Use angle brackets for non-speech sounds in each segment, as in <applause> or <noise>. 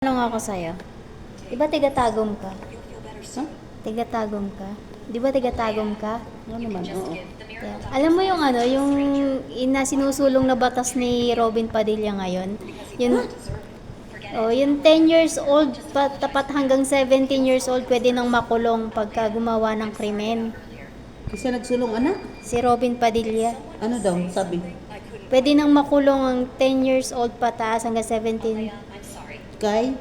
Tanong ako sa'yo. Di ba tigatagom ka? Ha? Tigatagom ka? Di ba tigatagom ka? Ano naman? Oo. Yeah. Alam mo yung ano, yung ina sinusulong na batas ni Robin Padilla ngayon? Yun, oh, yung 10 years old, pa, tapat hanggang 17 years old, pwede nang makulong pagka gumawa ng krimen. Kasi nagsulong anak? Si Robin Padilla. Ano daw sabi? Pwede nang makulong ang 10 years old pataas hanggang 17. Kay?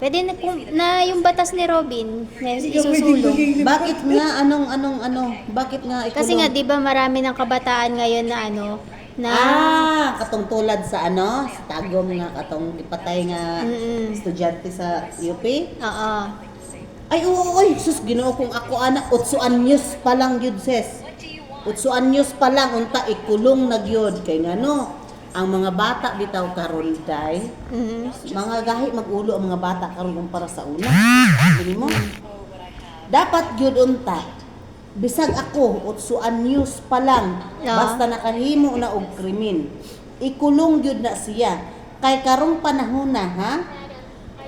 Pwede na, kung, na yung batas ni Robin na isusulong. Bakit nga? Anong, anong, ano? Bakit nga ikulong? Kasi nga, di ba marami ng kabataan ngayon na ano, na... Ah, katong tulad sa ano? Sa tagom nga, katong ipatay nga Mm-mm. estudyante sa UP? Oo. Ay, oo, oy, sus, ginoo kong ako anak, utso anyos pa lang yun, sis. Utso anyos pa lang, unta, ikulong na gyud Kay nga no, ang mga bata bitaw karon day, Mhm. mga gahi magulo ang mga bata karon kumpara sa una. Dili mo? Dapat gyud unta. Bisag ako, utso anyos pa lang, Yeah. basta nakahimo na og krimen. Ikulong gyud na siya. Kay karong panahon na, ha?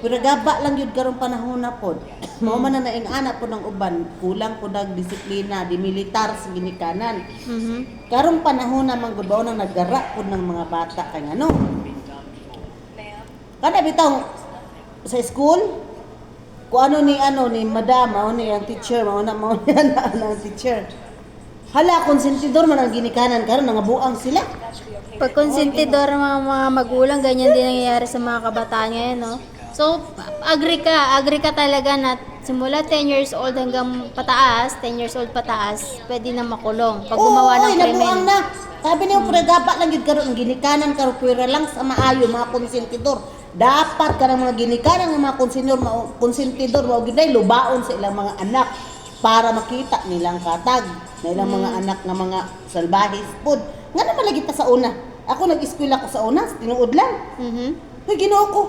Pero gaba lang yun karong panahon na pod. <clears throat> Mao man na naing anak po ng uban, kulang po nag disiplina, di militar sa ginikanan. Mhm. Karong panahon na man gud baon nang naggara po ng mga bata kay ano. Kada bitaw sa school, kung ano ni ano ni madam, mao ni ang teacher, mao na mao <laughs> ni ana ang teacher. Hala, konsentidor man ang ginikanan karon nangabuang sila. Pag konsentidor ng mga, mga magulang, ganyan din nangyayari sa mga kabataan ngayon, no? So, agree ka, agree ka talaga na simula 10 years old hanggang pataas, 10 years old pataas, pwede na makulong pag gumawa ng krimen. na. Sabi niyo, pre, dapat lang yun karon ang ginikanan karon pwera lang sa maayo mga konsentidor. Dapat ka mga ginikanan ng mga konsentidor, mga konsentidor, mga giday, lubaon sa ilang mga anak para makita nilang katag na ilang mga anak na mga salbahis pod. Nga naman lagi sa una. Ako nag-eskwela ko sa una, tinuod lang. Mhm. Hoy, ginoo ko.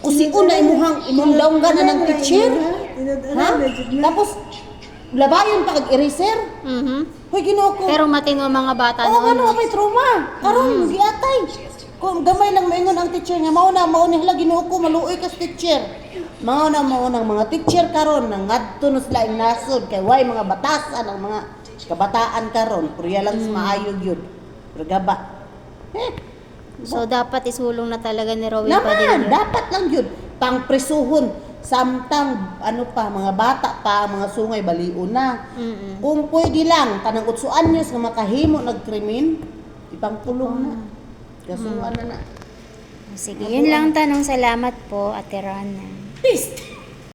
Kusi una imuhang imong daunggan na ng teacher. Ha? Tapos labayon pa kag eraser. Mhm. Hoy, ginoo ko. Pero matino ang mga bata Oo, noon. ano, may trauma. Karon, giatay. Kung gamay lang maingon ang teacher nga, mao na, mao ni hala ginoo ko, maluoy kas teacher. Mao na, mao ng mga teacher karon nang ngadto na sila ing nasod kay way mga batasan ang mga kabataan karon, purya lang sa maayog yun. Pero gaba. Eh, So, dapat isulong na talaga ni Padilla. naman, dapat lang yun. Pangpresuhon. Samtang, ano pa, mga bata pa, mga sungay, baliw na. Mhm. Kung pwede lang, kanang utso anyos nga makahimo nagkrimen, ipangpulong na. Kasuhan na na. Sige, yun lang tanong. Salamat po, Ate Rana. Peace!